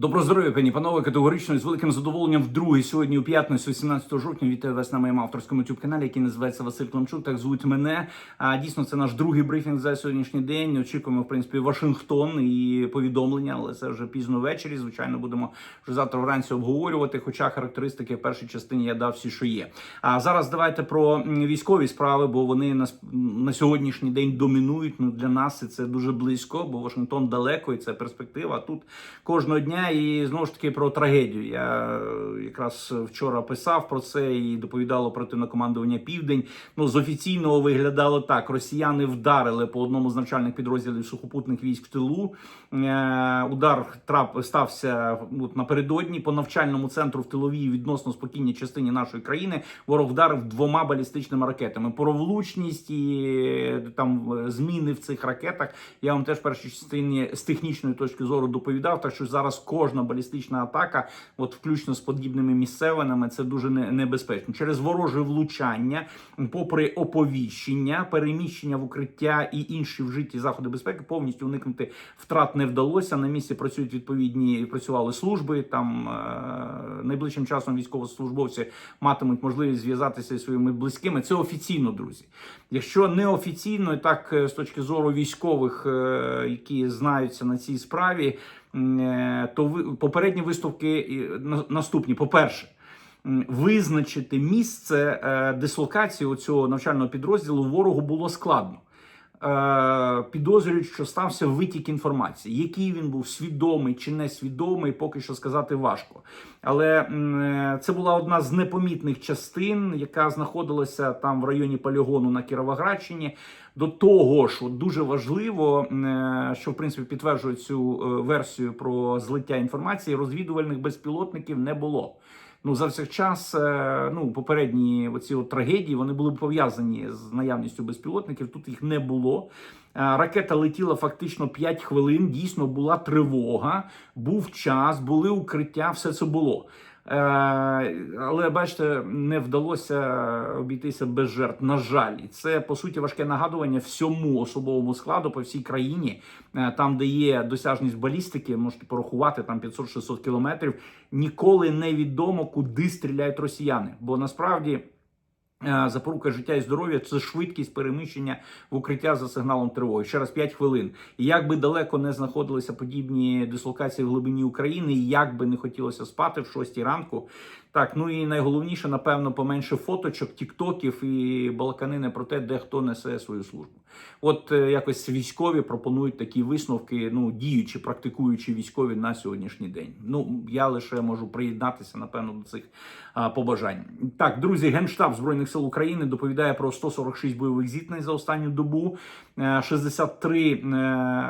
Добро здоров'я, пані панове, категорично і з великим задоволенням вдруге сьогодні у п'ятницю, 17 жовтня. Вітаю вас на моєму авторському youtube каналі, який називається Василь Климчук. Так звуть мене. А дійсно, це наш другий брифінг за сьогоднішній день. Очікуємо, в принципі, Вашингтон і повідомлення, але це вже пізно ввечері. Звичайно, будемо вже завтра вранці обговорювати. Хоча характеристики в першій частині я дав всі, що є. А зараз давайте про військові справи, бо вони на, на сьогоднішній день домінують. Ну для нас це дуже близько, бо Вашингтон далеко і це перспектива. Тут кожного дня і знову ж таки про трагедію. Я е, якраз вчора писав про це і доповідало оперативне командування Південь. Ну з офіційного виглядало так: росіяни вдарили по одному з навчальних підрозділів сухопутних військ в тилу. Е, Удар трап стався от, напередодні по навчальному центру в тиловій відносно спокійній частині нашої країни. Ворог вдарив двома балістичними ракетами. Про влучність і е, там зміни в цих ракетах я вам теж в першій частині з технічної точки зору доповідав. Так що зараз кожна балістична атака, от включно з подібними місцевинами, це дуже небезпечно. Через вороже влучання, попри оповіщення, переміщення в укриття і інші вжиті заходи безпеки, повністю уникнути втрат не вдалося. На місці працюють відповідні працювали служби. Там е, найближчим часом військовослужбовці матимуть можливість зв'язатися зі своїми близькими. Це офіційно, друзі. Якщо неофіційно, і так е, з точки зору військових, е, які знаються на цій справі, то ви попередні виставки на- наступні. По перше. Визначити місце е, дислокації цього навчального підрозділу ворогу було складно. Е, Підозрюють, що стався витік інформації. Який він був свідомий чи несвідомий, поки що сказати важко. Але е, це була одна з непомітних частин, яка знаходилася там в районі полігону на Кіровоградщині. До того ж, дуже важливо, е, що в принципі підтверджує цю версію про злиття інформації, розвідувальних безпілотників не було. Ну, за всіх час, ну, попередні оці от трагедії вони були пов'язані з наявністю безпілотників. Тут їх не було. Е, Ракета летіла фактично 5 хвилин. Дійсно була тривога, був час, були укриття, все це було. Е, Але бачите, не вдалося обійтися без жертв. На жаль, це по суті важке нагадування всьому особовому складу по всій країні, Е, там, де є досяжність балістики, можете порахувати там 500-600 кілометрів. Ніколи не відомо, куди стріляють росіяни, бо насправді. Е, Запорука життя і здоров'я це швидкість переміщення в укриття за сигналом тривоги. Ще раз 5 хвилин. І як би далеко не знаходилися подібні дислокації в глибині України, як би не хотілося спати в 6 ранку. Так, ну і найголовніше, напевно, поменше фоточок, тіктоків і балаканини про те, де хто несе свою службу. От е, якось військові пропонують такі висновки, ну діючі, практикуючі військові на сьогоднішній день. Ну я лише можу приєднатися, напевно, до цих а, побажань. Так, друзі, генштаб збройних сил України доповідає про 146 бойових зіткнень за останню добу, 63 е,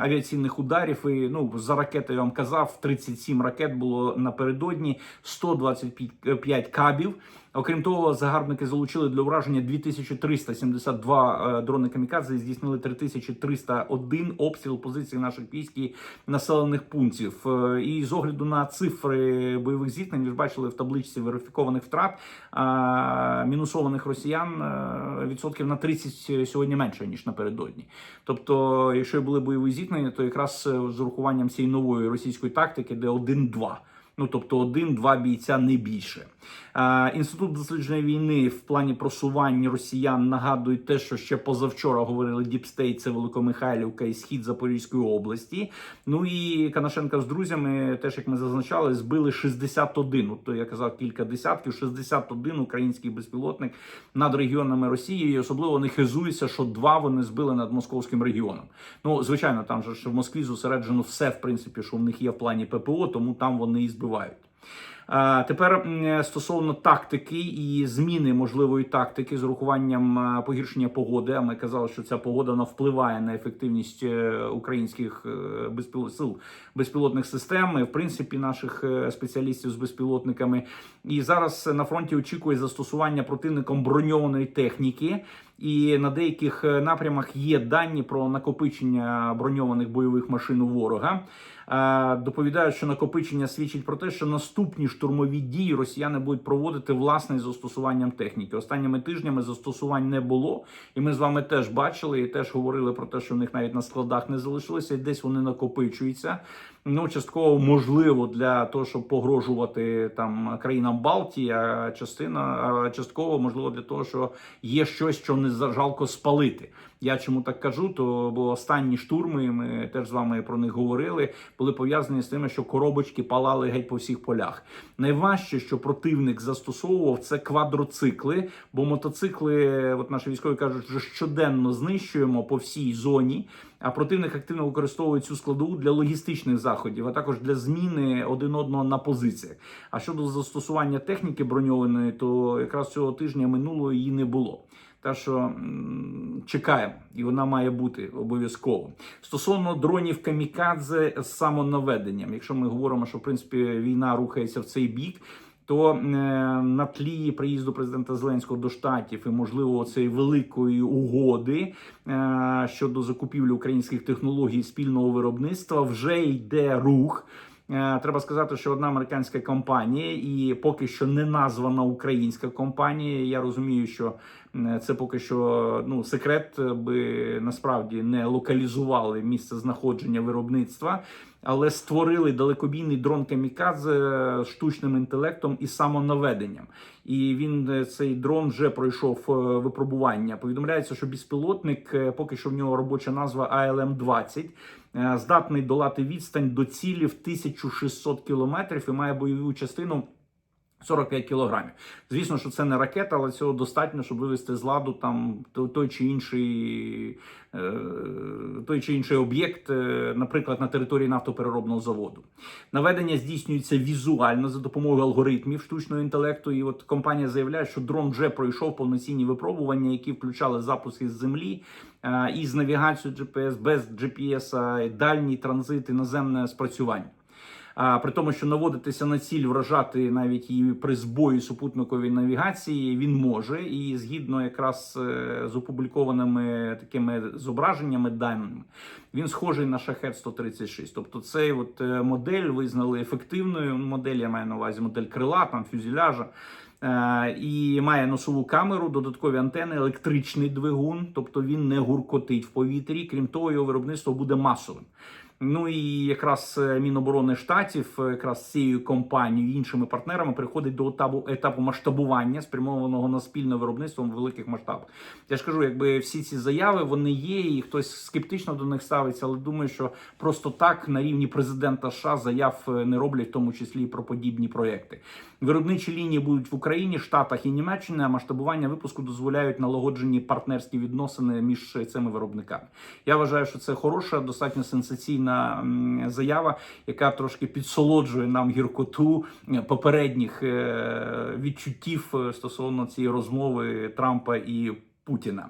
авіаційних ударів. І ну за ракети я вам казав, 37 ракет було напередодні, 125 кабів. Окрім того, загарбники залучили для ураження 2372 е, дрони камікадзе і здійснили 3301 обстріл позицій наших військ і населених пунктів. Е, І з огляду на цифри бойових зіткнень, ви ж бачили в табличці верифікованих втрат а, мінусованих росіян е, відсотків на 30 сьогодні менше ніж напередодні. Тобто, якщо були бойові зіткнення, то якраз е, з урахуванням цієї нової російської тактики, де 1-2. Ну, тобто один-два бійця не більше. Інститут дослідження війни в плані просувань росіян нагадують те, що ще позавчора говорили Діпстейт, це Великомихайлівка і схід Запорізької області. Ну і Канашенка з друзями, теж як ми зазначали, збили 61. От то я казав кілька десятків, 61 український безпілотник над регіонами Росії. І особливо не хизується, що два вони збили над московським регіоном. Ну, звичайно, там же в Москві зосереджено все, в принципі, що в них є в плані ППО, тому там вони і збивають. А, Тепер стосовно тактики і зміни можливої тактики з урахуванням погіршення погоди. А ми казали, що ця погода вона впливає на ефективність е, українських е, сил безпілотних систем, і, в принципі, наших е, спеціалістів з безпілотниками. І зараз на фронті очікує застосування противником броньованої техніки. І на деяких е, напрямах є дані про накопичення броньованих бойових машин у ворога. Е, Доповідають, що накопичення свідчить про те, що наступні штурмові дії росіяни будуть проводити власне з застосуванням техніки. Останніми тижнями застосувань не було, і ми з вами теж бачили і теж говорили про те, що в них навіть на складах не залишилося, і десь вони накопичуються. Ну, частково можливо для того, щоб погрожувати там країнам Балтії, а частина частково можливо для того, що є щось, що не жалко спалити. Я чому так кажу? То бо останні штурми, ми теж з вами про них говорили, були пов'язані з тим, що коробочки палали геть по всіх полях. Найважче, що противник застосовував, це квадроцикли, бо мотоцикли, от наші військові кажуть, що щоденно знищуємо по всій зоні. А противник активно використовує цю складову для логістичних заходів, а також для зміни один одного на позиціях. А щодо застосування техніки броньованої, то якраз цього тижня минулого її не було. Та що чекаємо, і вона має бути обов'язково. Стосовно дронів камікадзе з самонаведенням, якщо ми говоримо, що в принципі війна рухається в цей бік. То е, на тлі приїзду президента Зеленського до штатів і можливо цієї великої угоди е, щодо закупівлі українських технологій спільного виробництва вже йде рух. Е, Треба сказати, що одна американська компанія, і поки що не названа українська компанія. Я розумію, що е, це поки що ну секрет, би насправді не локалізували місце знаходження виробництва, але створили далекобійний дрон камікадзе з штучним інтелектом і самонаведенням. І він е, цей дрон вже пройшов е, випробування. Повідомляється, що безпілотник, е, поки що в нього робоча назва АЛМ 20 е, здатний долати відстань до цілі в 1600 кілометрів і має бойову частину. 45 кілограмів. Звісно, що це не ракета, але цього достатньо, щоб вивести з ладу там той- чи інший е, той чи інший об'єкт, е, наприклад, на території нафтопереробного заводу. Наведення здійснюється візуально за допомогою алгоритмів штучного інтелекту. І от компанія заявляє, що дрон вже пройшов повноцінні випробування, які включали запуск із землі е, із навігацією GPS, без GPS, дальній транзит наземне спрацювання. А при тому, що наводитися на ціль, вражати навіть її при збої супутникової навігації він може, і згідно якраз е, з опублікованими такими зображеннями даними, він схожий на шахет 136. Тобто, цей от е, модель визнали ефективною. Модель я маю на увазі модель крила, там фюзеляжа. Е, І має носову камеру, додаткові антени, електричний двигун, тобто він не гуркотить в повітрі. Крім того, його виробництво буде масовим. Ну і якраз е, Міноборони штатів, е, якраз цією компанією і іншими партнерами приходить до етапу етапу масштабування, спрямованого на спільне виробництво в великих масштабах. Я ж кажу, якби всі ці заяви вони є, і хтось скептично до них ставиться, але думаю, що просто так на рівні президента США заяв е, не роблять, в тому числі і про подібні проекти. Виробничі лінії будуть в Україні, Штатах і Німеччині. А масштабування випуску дозволяють налагоджені партнерські відносини між цими виробниками. Я вважаю, що це хороша, достатньо сенсаційна м, заява, яка трошки підсолоджує нам гіркоту е, попередніх е, відчуттів е, стосовно цієї розмови Трампа і Путіна.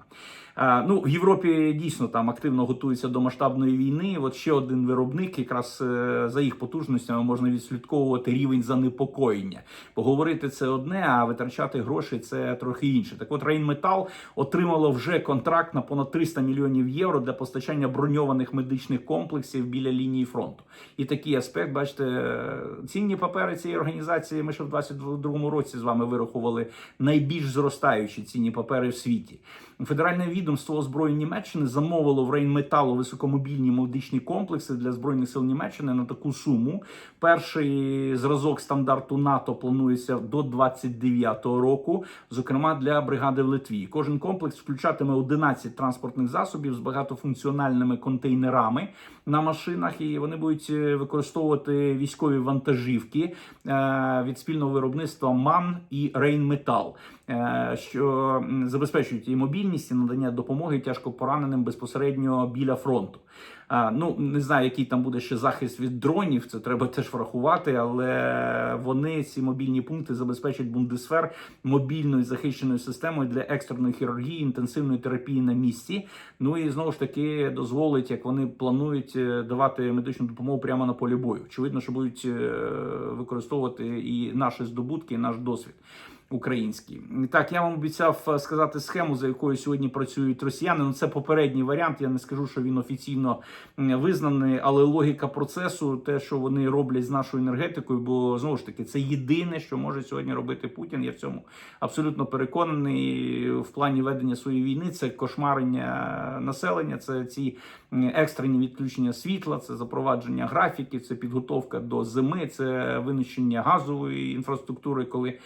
А, Ну, в Європі дійсно там активно готуються до масштабної війни. От ще один виробник, якраз е, за їх потужностями можна відслідковувати рівень занепокоєння. Поговорити це одне, а витрачати гроші це трохи інше. Так от Рейнметал отримало вже контракт на понад 300 мільйонів євро для постачання броньованих медичних комплексів біля лінії фронту. І такий аспект, бачите, е, цінні папери цієї організації. Ми ще в 22-му році з вами вирахували найбільш зростаючі цінні папери в світі. Федеральне відомство озброєнь Німеччини замовило в Рейнметалу високомобільні медичні комплекси для збройних сил Німеччини на таку суму. Перший зразок стандарту НАТО планується до 29-го року, зокрема для бригади в Литві. Кожен комплекс включатиме 11 транспортних засобів з багатофункціональними контейнерами на машинах, і вони будуть е, використовувати військові вантажівки е, від спільного виробництва МАН і Рейнметал, е, що забезпечують і мобільність, і надання допомоги тяжко пораненим безпосередньо біля фронту. Ну не знаю, який там буде ще захист від дронів. Це треба теж врахувати, але вони ці мобільні пункти забезпечать бундесфер мобільною захищеною системою для екстреної хірургії, інтенсивної терапії на місці. Ну і знову ж таки дозволить, як вони планують е, давати медичну допомогу прямо на полі бою. Очевидно, що будуть е, використовувати і наші здобутки, і наш досвід. Український. Так, я вам обіцяв е, сказати схему, за якою сьогодні працюють росіяни. Ну це попередній варіант. Я не скажу, що він офіційно визнаний, але логіка процесу, те, що вони роблять з нашою енергетикою, бо знову ж таки це єдине, що може сьогодні робити Путін. Я в цьому абсолютно переконаний в плані ведення своєї війни. Це кошмарення населення, це ці екстрені відключення світла, це запровадження графіків, це підготовка до зими, це винищення газової інфраструктури, коли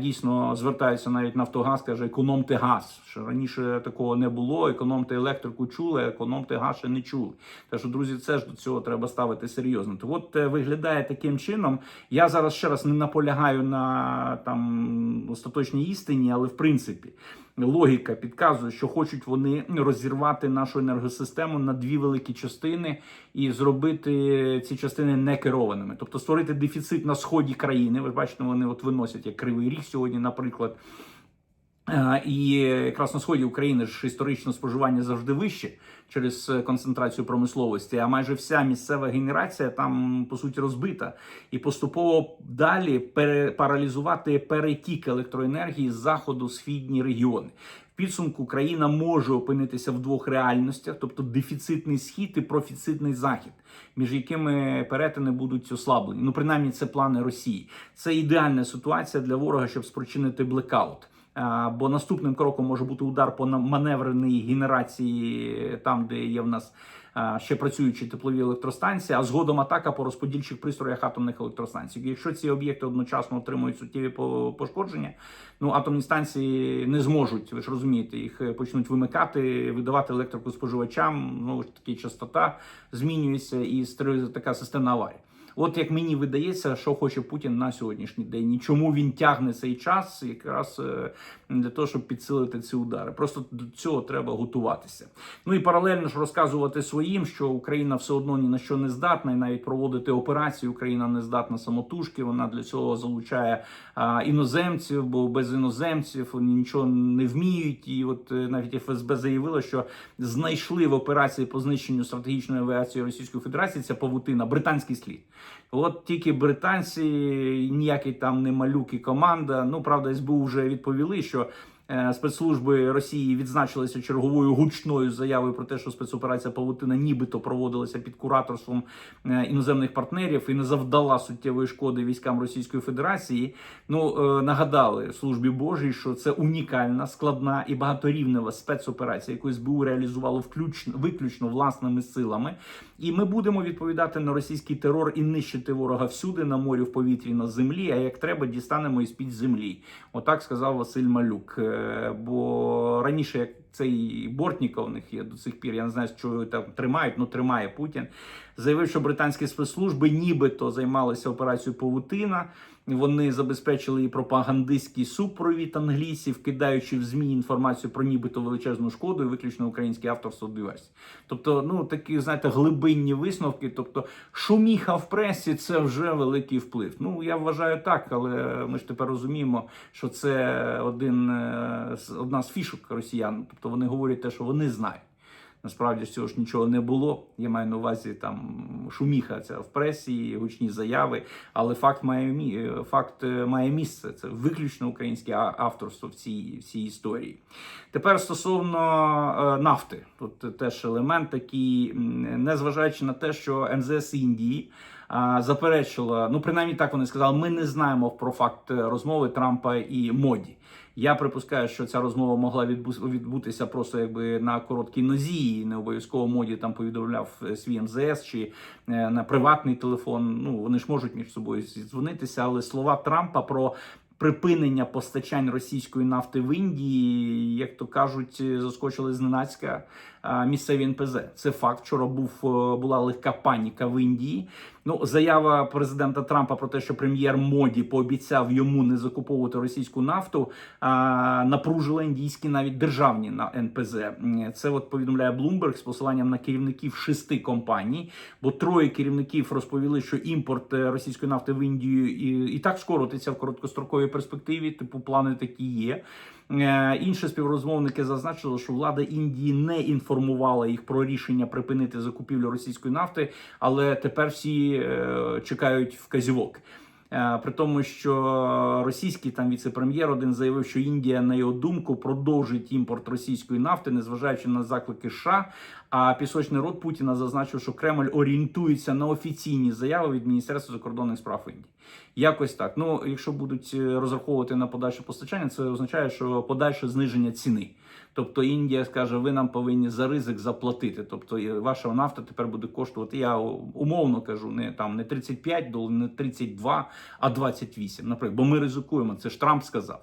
дійсно звертаються навіть Нафтогаз, каже, економте газ. Що раніше такого не було. Економте електрику чули, економте газ ще не чули. Та що, друзі, це ж до цього треба ставити серйозно. То от е, виглядає таким чином. Я зараз ще раз не наполягаю на там остаточній істині, але в принципі. Логіка підказує, що хочуть вони розірвати нашу енергосистему на дві великі частини і зробити ці частини некерованими, тобто створити дефіцит на сході країни. Ви бачите, вони от виносять як кривий ріг сьогодні, наприклад. Е, І якраз на сході України ж історично споживання завжди вище через е, концентрацію промисловості. А майже вся місцева генерація там по суті розбита, і поступово далі паралізувати перетік електроенергії з заходу в східні регіони. В підсумку країна може опинитися в двох реальностях, тобто дефіцитний схід і профіцитний захід, між якими перетини будуть ослаблені. Ну принаймні, це плани Росії. Це ідеальна ситуація для ворога, щоб спричинити блекаут. Бо наступним кроком може бути удар по маневреній генерації, там де є в нас ще працюючі теплові електростанції, а згодом атака по розподільчих пристроях атомних електростанцій. Якщо ці об'єкти одночасно отримують суттєві по- пошкодження, ну атомні станції не зможуть. Ви ж розумієте, їх е, почнуть вимикати, видавати електрику споживачам. Знову ж таки, частота змінюється і така системна аварія. От як мені видається, що хоче Путін на сьогоднішній день, і чому він тягне цей час, якраз е, для того, щоб підсилити ці удари. Просто до цього треба готуватися. Ну і паралельно ж розказувати своїм, що Україна все одно ні на що не здатна, і навіть проводити операції Україна не здатна самотужки. Вона для цього залучає а, іноземців, бо без іноземців вони нічого не вміють. І от е, навіть ФСБ заявило, що знайшли в операції по знищенню стратегічної авіації Російської Федерації ця павутина, британський слід. От тільки британці, ніякі там не малюки команда. Ну правда, СБУ вже відповіли, що. Е, Спецслужби Росії відзначилися черговою гучною заявою про те, що спецоперація Павутина нібито проводилася під кураторством е, іноземних партнерів і не завдала суттєвої шкоди військам Російської Федерації. Ну е, нагадали службі Божій, що це унікальна, складна і багаторівнева спецоперація, яку СБУ реалізувало включно виключно власними силами. І ми будемо відповідати на російський терор і нищити ворога всюди на морі, в повітрі, на землі. А як треба, дістанемо із під землі. Отак сказав Василь Малюк. Бо раніше як цей Бортніков у них є до цих пір. Я не знаю, що там тримають. Ну тримає Путін. Заявив, що британські спецслужби нібито займалися операцією Павутина. Вони забезпечили і пропагандистський супровід англійців, кидаючи в змі інформацію про нібито величезну шкоду і виключно українське авторство диверсій. Тобто, ну такі знаєте, глибинні висновки. Тобто, шуміха в пресі це вже великий вплив. Ну я вважаю так, але ми ж тепер розуміємо, що це один е, одна з фішок росіян. Тобто вони говорять те, що вони знають. Насправді ж цього ж нічого не було. Я маю на увазі там шуміха ця в пресі, гучні заяви. Але факт має мі- факт е, має місце. Це виключно українське авторство в цій, в цій історії. Тепер стосовно е, нафти, тут теж елемент такий, незважаючи на те, що МЗС Індії. Заперечила, ну принаймні так вони сказали. Ми не знаємо про факт е, розмови Трампа і Моді. Я припускаю, що ця розмова могла відбу- відбутися просто якби на короткій нозі, і не обов'язково моді там повідомляв е, свій МЗС чи е, на приватний телефон. Ну вони ж можуть між собою зідзвонитися, але слова Трампа про. Припинення постачань російської нафти в Індії, як то кажуть, е, заскочили зненацька місцеві НПЗ. Це факт. Вчора був е, була легка паніка в Індії. Ну, заява президента Трампа про те, що прем'єр Моді пообіцяв йому не закуповувати російську нафту, а, напружила індійські навіть державні на НПЗ. Це от повідомляє Bloomberg з посиланням на керівників шести компаній, бо троє керівників розповіли, що імпорт е, російської нафти в Індію і, і так скоротиться в короткостроковій перспективі. Типу плани такі є. Е, Інші співрозмовники зазначили, що влада Індії не інформувала їх про рішення припинити закупівлю російської нафти, але тепер всі е, чекають вказівок. Е, При тому, що російський там віце-прем'єр один заявив, що Індія, на його думку, продовжить імпорт російської нафти, незважаючи на заклики США. А пісочний рот Путіна зазначив, що Кремль орієнтується на офіційні заяви від Міністерства закордонних справ Індії. Якось так. Ну, якщо будуть е, розраховувати на подальше постачання, це означає, що подальше зниження ціни. Тобто Індія скаже, ви нам повинні за ризик заплатити. Тобто ваша нафта тепер буде коштувати. Я умовно кажу, не там не 35 доларів, не 32, а 28, наприклад. Бо ми ризикуємо. Це ж Трамп сказав.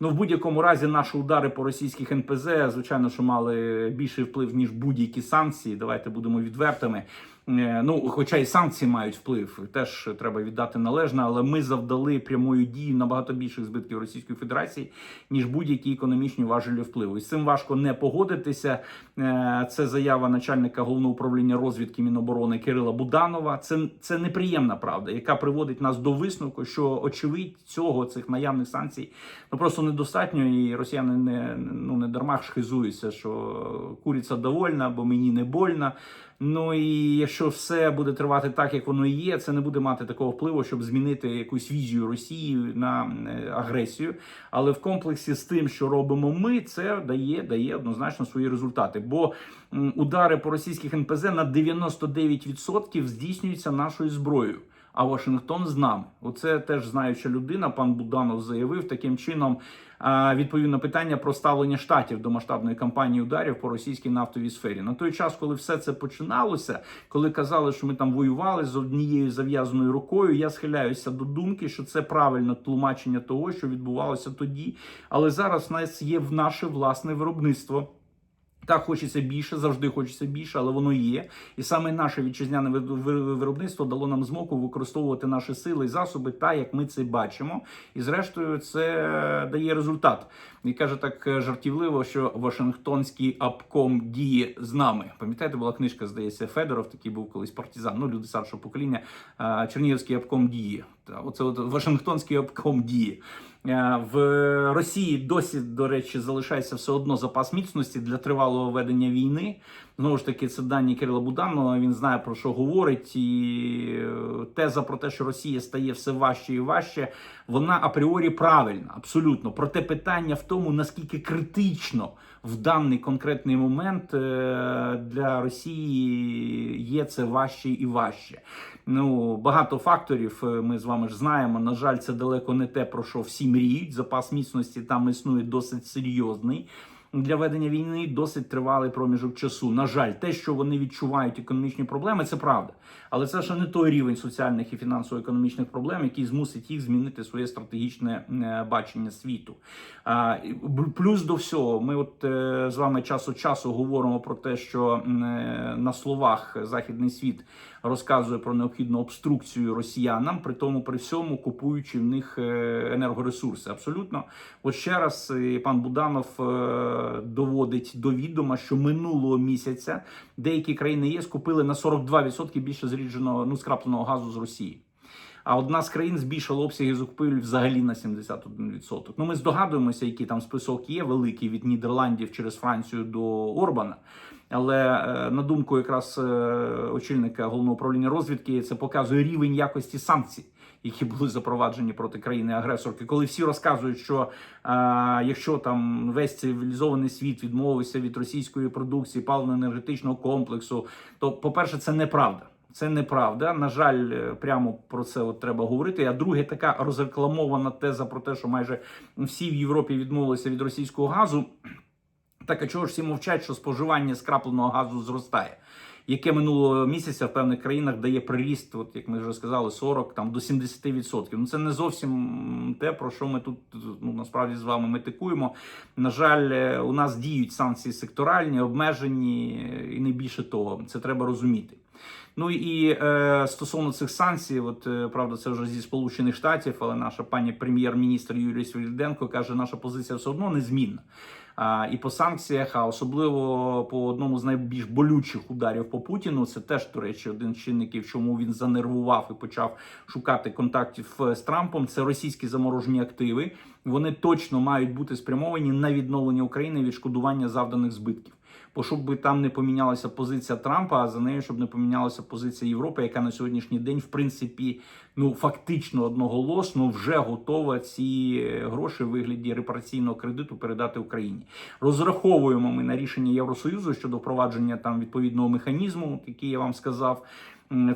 Ну в будь-якому разі наші удари по російських НПЗ, звичайно, що мали більший вплив ніж будь-які санкції. Давайте будемо відвертими. Е, Ну, хоча і санкції мають вплив, теж треба віддати належне, але ми завдали прямою дією набагато більших збитків Російської Федерації, ніж будь-які економічні важелі впливу. І з цим важко не погодитися. Е, Це заява начальника головного управління розвідки Міноборони Кирила Буданова. Це, це неприємна правда, яка приводить нас до висновку, що очевидь цього цих наявних санкцій ну просто недостатньо, і росіяни не ну не дарма шхизуються, що куриця довольна, бо мені не больно. Ну і якщо все буде тривати так, як воно є, це не буде мати такого впливу, щоб змінити якусь візію Росії на е, агресію. Але в комплексі з тим, що робимо ми, це дає дає однозначно свої результати. Бо удари по російських НПЗ на 99% здійснюються нашою зброєю. А Вашингтон з нами. Оце теж знаюча людина. Пан Буданов заявив таким чином. Відповів на питання про ставлення штатів до масштабної кампанії ударів по російській нафтовій сфері. На той час, коли все це починалося, коли казали, що ми там воювали з однією зав'язаною рукою, я схиляюся до думки, що це правильне тлумачення того, що відбувалося тоді. Але зараз в нас є в наше власне виробництво. Так, хочеться більше, завжди хочеться більше, але воно є. І саме наше вітчизняне ви- ви- виробництво дало нам змогу використовувати наші сили і засоби, так як ми це бачимо. І зрештою, це дає результат. І каже так е, жартівливо, що Вашингтонський обком діє з нами. Пам'ятаєте, була книжка, здається, Федоров, такий був колись партизан. Ну, люди старшого покоління. Чернігівський обком діє. Оце от Вашингтонський обком діє. Е, В Росії досі, до речі, залишається все одно запас міцності для тривалого ведення війни. Знову ж таки, це дані Кирила Буданова. Він знає про що говорить. І е, теза про те, що Росія стає все важче і важче, вона апріорі правильна, абсолютно. Проте питання в тому, наскільки критично в даний конкретний момент е, для Росії є це важче і важче. Ну багато факторів е, ми з вами ж знаємо. На жаль, це далеко не те, про що всі мріють. Запас міцності там існує досить серйозний. Для ведення війни досить тривалий проміжок часу. На жаль, те, що вони відчувають економічні проблеми, це правда. Але це ще не той рівень соціальних і фінансово-економічних проблем, який змусить їх змінити своє стратегічне е, бачення світу. Плюс до всього, ми от е, з вами час від часу говоримо про те, що е, на словах західний світ розказує про необхідну обструкцію росіянам, при тому при всьому купуючи в них енергоресурси. Абсолютно, от ще раз пан Буданов доводить до відома, що минулого місяця деякі країни ЄС купили на 42% більше зрідженого ну скрапленого газу з Росії. А одна з країн збільшила обсяги закупівель взагалі на 71%. Ну ми здогадуємося, який там список є великий від Нідерландів через Францію до Орбана. Але е, на думку якраз е, очільника головного управління розвідки, це показує рівень якості санкцій, які були запроваджені проти країни-агресорки. Коли всі розказують, що е, якщо там весь цивілізований світ відмовився від російської продукції, паливно-енергетичного комплексу, то, по-перше, це неправда. Це неправда. На жаль, е, прямо про це от треба говорити. А друге, така розрекламована теза про те, що майже всі в Європі відмовилися від російського газу. Так а чого ж всі мовчать, що споживання скрапленого газу зростає? Яке минулого місяця в певних країнах дає приріст, от як ми вже сказали, 40 там до 70%. Ну це не зовсім те, про що ми тут ну насправді з вами метикуємо. На жаль, е, у нас діють санкції секторальні, обмежені, е, і не більше того. Це треба розуміти. Ну і е, стосовно цих санкцій, от е, правда, це вже зі Сполучених Штатів, але наша пані прем'єр-міністр Юрій Свириденко каже, наша позиція все одно незмінна. І по санкціях, а особливо по одному з найбільш болючих ударів по Путіну, це теж, до речі, один з чинників, чому він занервував і почав шукати контактів е, з Трампом. Це російські заморожені активи. Вони точно мають бути спрямовані на відновлення України відшкодування завданих збитків. Бо щоб би там не помінялася позиція Трампа, а за нею щоб не помінялася позиція Європи, яка на сьогоднішній день, в принципі, ну фактично одноголосно вже готова ці гроші в вигляді репараційного кредиту передати Україні. Розраховуємо ми на рішення Євросоюзу щодо впровадження там відповідного механізму, який я вам сказав.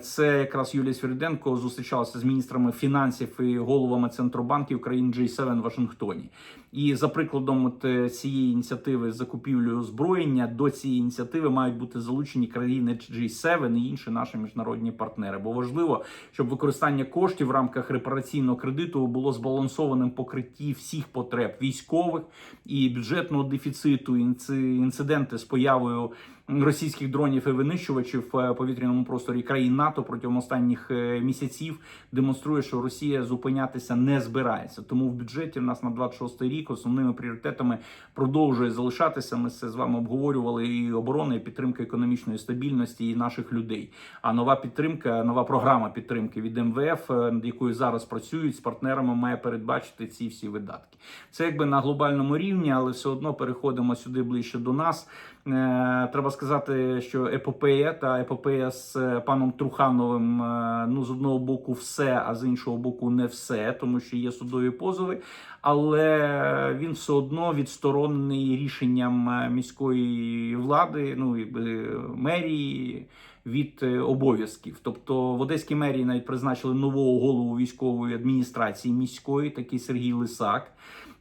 Це якраз Юлія Свириденко зустрічалася з міністрами фінансів і головами центробанків країн G7 в Вашингтоні. І за прикладом от е, цієї ініціативи з закупівлею озброєння до цієї ініціативи мають бути залучені країни G7 і інші наші міжнародні партнери. Бо важливо, щоб використання коштів в рамках репараційного кредиту було збалансованим покритті всіх потреб військових і бюджетного дефіциту. Інци- інциденти з появою російських дронів і винищувачів в е, повітряному просторі країн НАТО протягом останніх е, місяців демонструє, що Росія зупинятися не збирається. Тому в бюджеті в нас на 26 рік основними пріоритетами продовжує залишатися. Ми це з вами обговорювали і оборона, і підтримка економічної стабільності і наших людей. А нова підтримка, нова програма підтримки від МВФ, е, над якою зараз працюють з партнерами, має передбачити ці всі видатки. Це якби на глобальному рівні, але все одно переходимо сюди ближче до нас. Е, Треба сказати, що епопея та епопея з е, паном Трухановим, е, ну з одного боку, все, а з іншого боку, не все, тому що є судові позови. Але він все одно відсторонений рішенням міської влади, ну і мерії. Від обов'язків, тобто в Одеській мерії навіть призначили нового голову військової адміністрації міської, такий Сергій Лисак.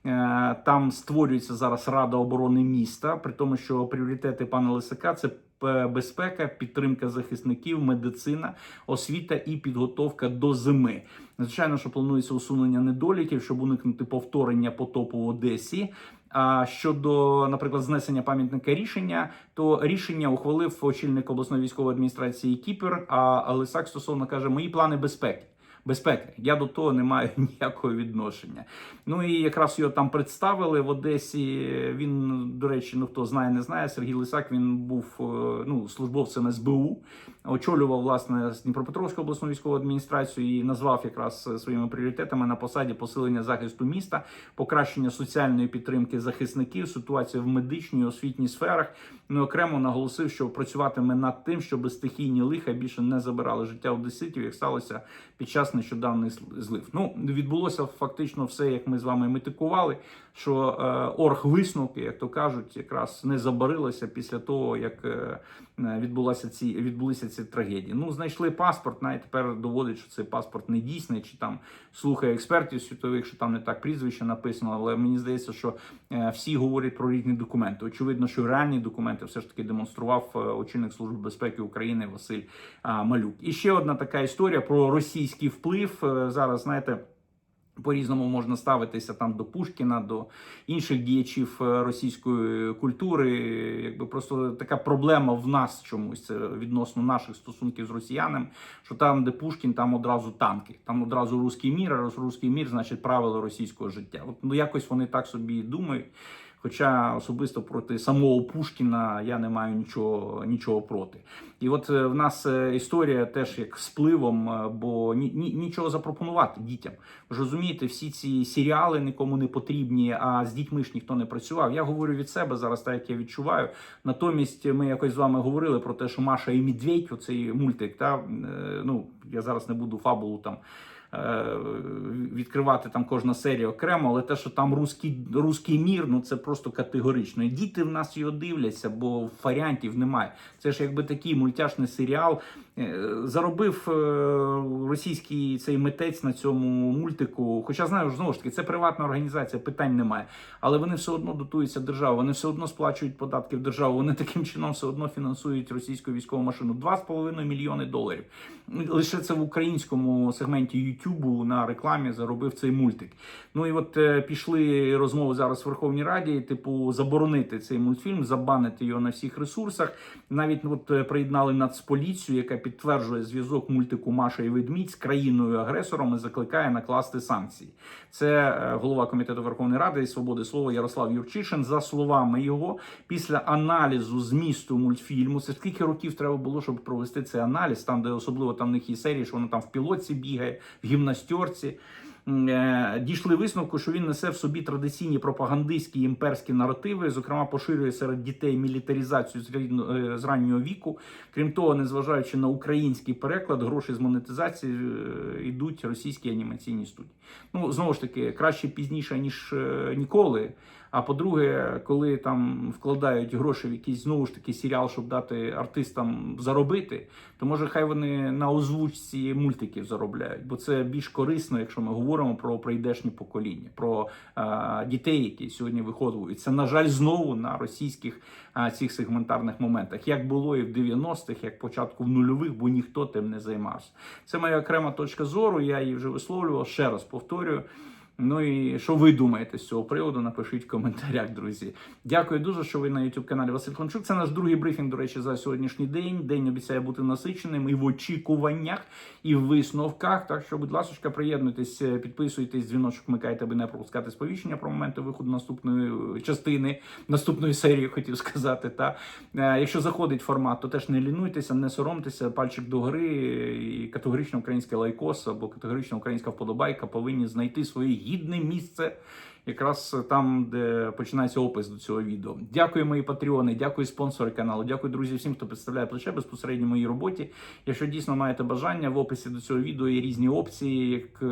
Е, Там створюється зараз Рада оборони міста, при тому, що пріоритети пана Лисака це безпека, підтримка захисників, медицина, освіта і підготовка до зими. Звичайно, що планується усунення недоліків, щоб уникнути повторення потопу в Одесі. А щодо, наприклад, знесення пам'ятника рішення, то рішення ухвалив очільник обласної військової адміністрації Кіпер. А Лисак стосовно каже, мої плани безпеки. Безпеки, я до того не маю ніякого відношення. Ну і якраз його там представили в Одесі. Він, до речі, ну хто знає, не знає. Сергій Лисак він був е, ну службовцем СБУ, очолював власне Дніпропетровську обласну військову адміністрацію і назвав якраз своїми пріоритетами на посаді посилення захисту міста, покращення соціальної підтримки захисників, ситуація в медичній освітній сферах. Ну окремо наголосив, що працюватиме над тим, щоб стихійні лиха більше не забирали життя одеситів, як сталося під час нещодавний злив. Ну відбулося фактично все, як ми з вами метикували. Що е, орг висновки, як то кажуть, якраз не забарилося після того, як е, відбулася ці відбулися ці трагедії. Ну знайшли паспорт, навіть тепер доводить, що цей паспорт не дійсний, чи там слухає експертів світових, що там не так прізвище написано. Але мені здається, що е, всі говорять про різні документи. Очевидно, що реальні документи все ж таки демонстрував очільник служби безпеки України Василь Малюк. І ще одна така історія про російський вплив. Зараз знаєте. По-різному можна ставитися там до Пушкіна, до інших діячів е, російської культури. Якби просто така проблема в нас чомусь відносно наших стосунків з росіянами. Що там, де Пушкін, там одразу танки, там одразу руський мір, а руський мір значить правила російського життя. От ну якось вони так собі думають. Хоча особисто проти самого Пушкіна я не маю нічого нічого проти. І от е, в нас е, історія теж як з е, бо ні, ні, нічого запропонувати дітям. Ви ж розумієте, всі ці серіали нікому не потрібні, а з дітьми ж ніхто не працював. Я говорю від себе зараз, так як я відчуваю. Натомість ми якось з вами говорили про те, що Маша і Медведь, оцей мультик, та ну я зараз не буду фабулу там. Е, Відкривати там кожна серія окремо, але те, що там руський, руський мір, ну це просто категорично. І діти в нас його дивляться, бо варіантів немає. Це ж якби такий мультяшний серіал. Е, Заробив е, російський цей митець на цьому мультику. Хоча знаю, знову ж таки, це приватна організація, питань немає. Але вони все одно дотуються державу, вони все одно сплачують податки в державу. Вони таким чином все одно фінансують російську військову машину. 2,5 мільйони доларів. Лише це в українському сегменті Ютубу на рекламі заробив цей мультик. Ну і от е, пішли розмови зараз в Верховній Раді, типу, заборонити цей мультфільм, забанити його на всіх ресурсах. Навіть от приєднали Нацполіцію, яка підтверджує зв'язок мультику Маша і Ведмідь з країною агресором і закликає накласти санкції. Це е, голова комітету Верховної Ради і свободи слова Ярослав Юрчишин. За словами його, після аналізу змісту мультфільму, це скільки років треба було, щоб провести цей аналіз, там де особливо там в них є серії, що вона там в пілотці бігає, в гімнастерці. Е, дійшли висновку, що він несе в собі традиційні пропагандистські імперські наративи, зокрема, поширює серед дітей рідно- е, з раннього віку. Крім того, незважаючи на український переклад, гроші з монетизації е, йдуть російські анімаційні студії. Ну знову ж таки, краще пізніше ніж ніколи. А по-друге, коли там вкладають гроші в якийсь знову ж таки серіал, щоб дати артистам заробити, то може хай вони на озвучці мультиків заробляють, бо це більш корисно, якщо ми говоримо про прийдешні покоління, про е, дітей, які сьогодні виховуються. На жаль знову на російських е, цих сегментарних моментах, як було і в 90-х, як початку в нульових, бо ніхто тим не займався. Це моя окрема точка зору. Я її вже висловлював. Ще раз повторюю. Ну і що ви думаєте з цього приводу? Напишіть в коментарях, друзі. Дякую дуже, що ви на youtube каналі Василь Климчук. Це наш другий брифінг, до речі, за сьогоднішній день. День обіцяє бути насиченим і в очікуваннях, і в висновках. Так що, будь ласка, приєднуйтесь, е, підписуйтесь, дзвіночок вмикайте, аби не пропускати сповіщення про моменти виходу наступної е, частини, наступної серії, хотів сказати. Та Е, якщо заходить формат, то теж не лінуйтеся, не соромтеся, пальчик до гори і категорично українське лайкос або категорично українська вподобайка повинні знайти своє гідне місце. Якраз там, де починається опис до цього відео. Дякую, мої патреони, дякую спонсори каналу. Дякую, друзі, всім, хто підставляє плече безпосередньо моїй роботі. Якщо дійсно маєте бажання, в описі до цього відео є різні опції, як е,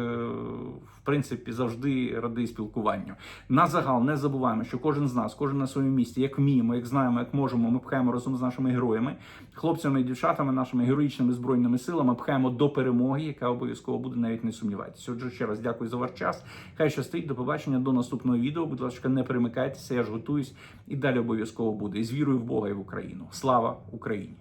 в принципі завжди радий спілкуванню. На загал не забуваємо, що кожен з нас, кожен на своєму місці, як вміємо, як знаємо, як можемо, ми пхаємо разом з нашими героями, хлопцями і дівчатами, нашими героїчними збройними силами, пхаємо до перемоги, яка обов'язково буде, навіть не сумнівайтеся. Отже, ще раз дякую за ваш час. Хай щастить, до побачення, до наступного відео. Будь ласка, не перемикайтеся, я ж готуюсь і далі обов'язково буде. І з вірою в Бога і в Україну. Слава Україні!